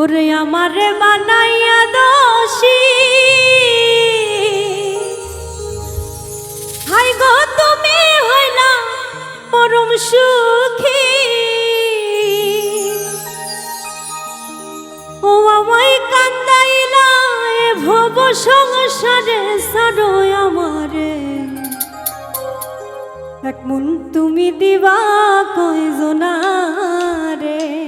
ওরে আমার বানাইয়া দোষী হাই গো তুমি হইলা পরম সুখী। ও আমায় কান্দাইলা এ ভব সংসারে সারো আমারে। এক মন তুমি দিবা কইজনা রে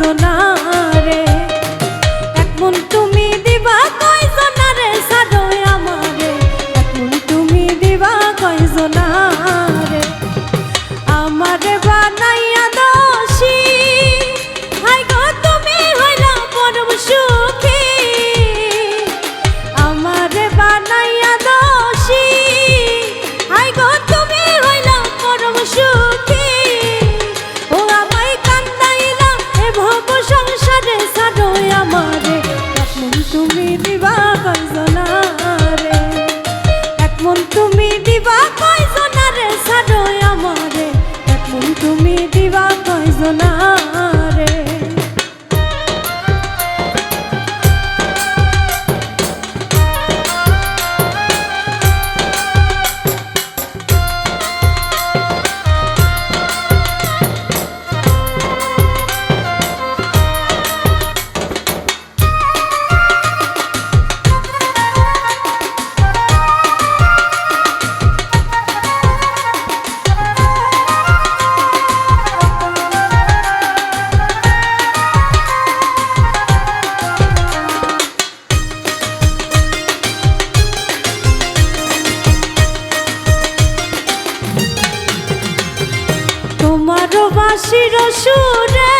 বাজনা zona ভালোবাসির সুরে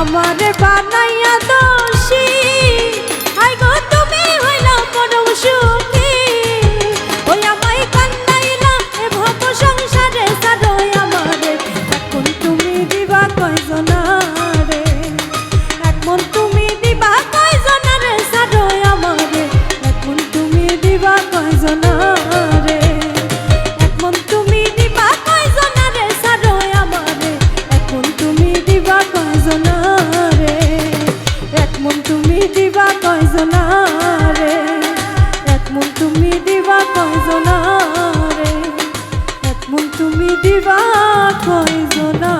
আমার বানাইয়া তুমি দিবা কয়জনারে এক মন তুমি দিবা কয়জনারে এক মন তুমি দিবা কয়জনা